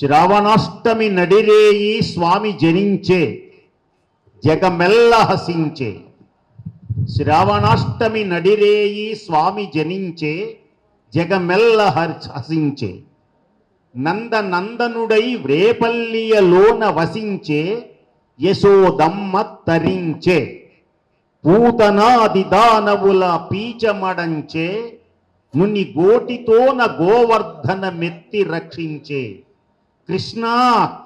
శ్రవణాష్టమి నడిరేయి స్వామి జనించే జగమెల్ల హసించే. శ్రావణాష్టమి నడిరేయి స్వామి జనించే జగమెల్ల హసించే. నంద నందనుడై వ్రేపల్లియలోన వసించే యశోదమ్మ తరించే. పూతనాది దానవుల పీచమడంచే ముని గోటితోన గోవర్ధన మెత్తి రక్షించే. కృష్ణ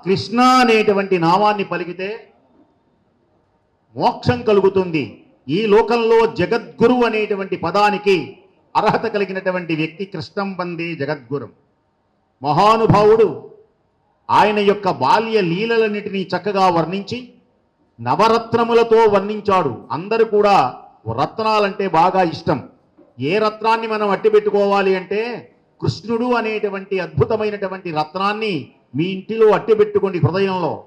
కృష్ణ అనేటువంటి నామాన్ని పలికితే మోక్షం కలుగుతుంది. ఈ లోకంలో జగద్గురు అనేటువంటి పదానికి అర్హత కలిగినటువంటి వ్యక్తి కృష్ణం వందే జగద్గురం. మహానుభావుడు ఆయన యొక్క బాల్య లీలలన్నిటినీ చక్కగా వర్ణించి నవరత్నములతో వర్ణించాడు. అందరూ కూడా రత్నాలంటే బాగా ఇష్టం. ఏ రత్నాన్ని మనం అట్టి పెట్టుకోవాలి అంటే కృష్ణుడు అనేటువంటి అద్భుతమైనటువంటి రత్నాన్ని మీ ఇంటిలో అట్టి పెట్టుకోండి హృదయంలో.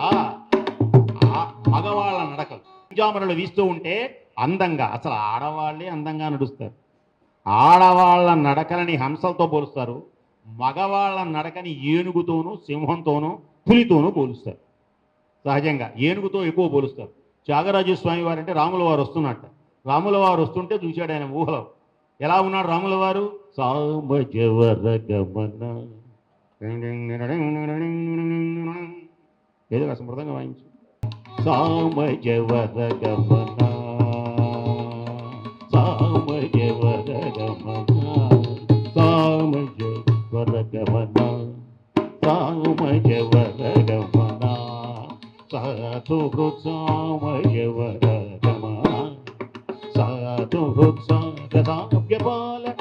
ఆ మగవాళ్ళ నడకలు. జామరలు వీస్తూ ఉంటే అందంగా అసలు ఆడవాళ్ళే అందంగా నడుస్తారు. ఆడవాళ్ళ నడకలని హంసలతో పోలుస్తారు. మగవాళ్ళ నడకని ఏనుగుతోనూ సింహంతోనూ పులితోనూ పోలుస్తారు. సహజంగా ఏనుగుతో ఎక్కువ పోలుస్తారు. త్యాగరాజు స్వామి వారు అంటే రాముల వారు వస్తున్నట్ట. రాముల వారు వస్తుంటే చూశాడు ఆయన ఊహలో. ఎలా ఉన్నాడు రాముల వారు? ఏదో కాస్త మృదంగా వాయించు. సామజవర గమన సామజవర గమన సామజవర గమన సాధు సామజవర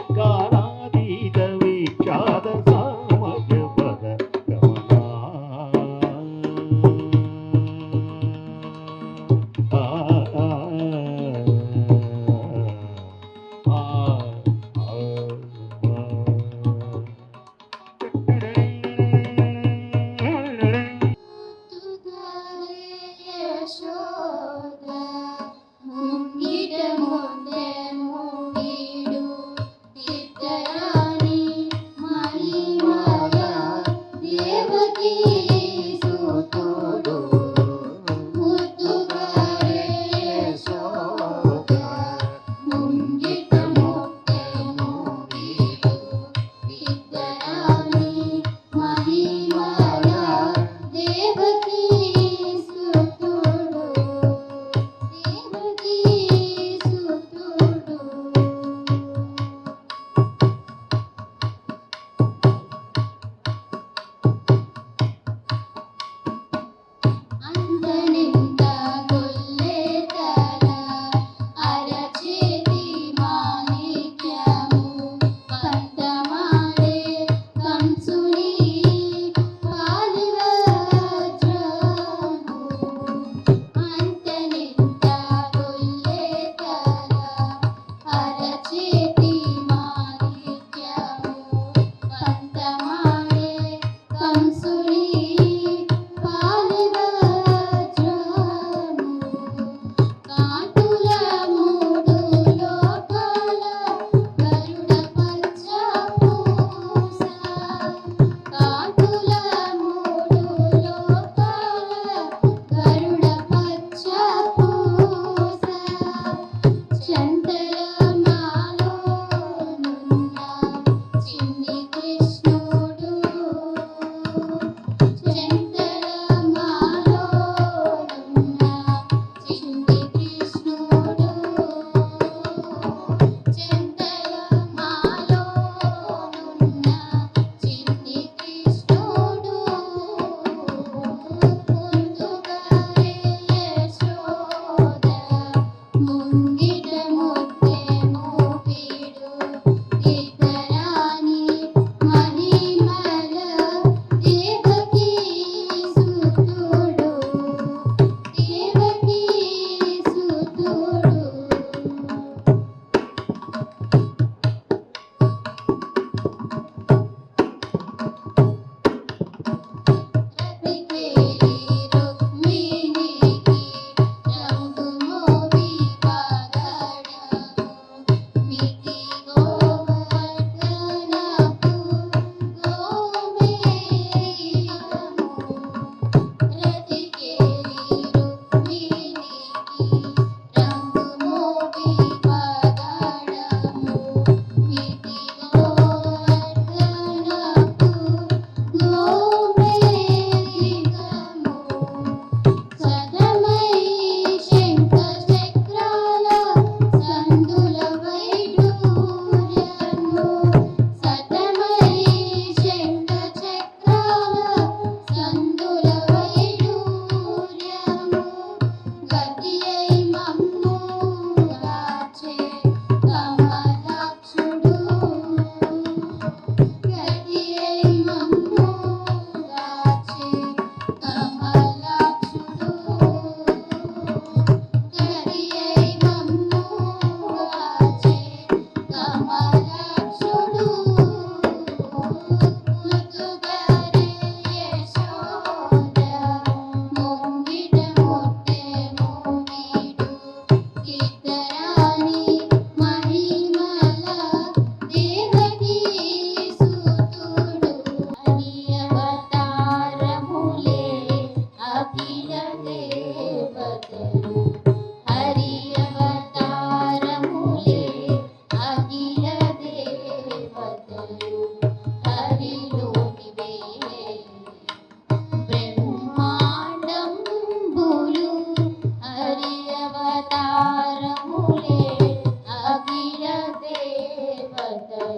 我我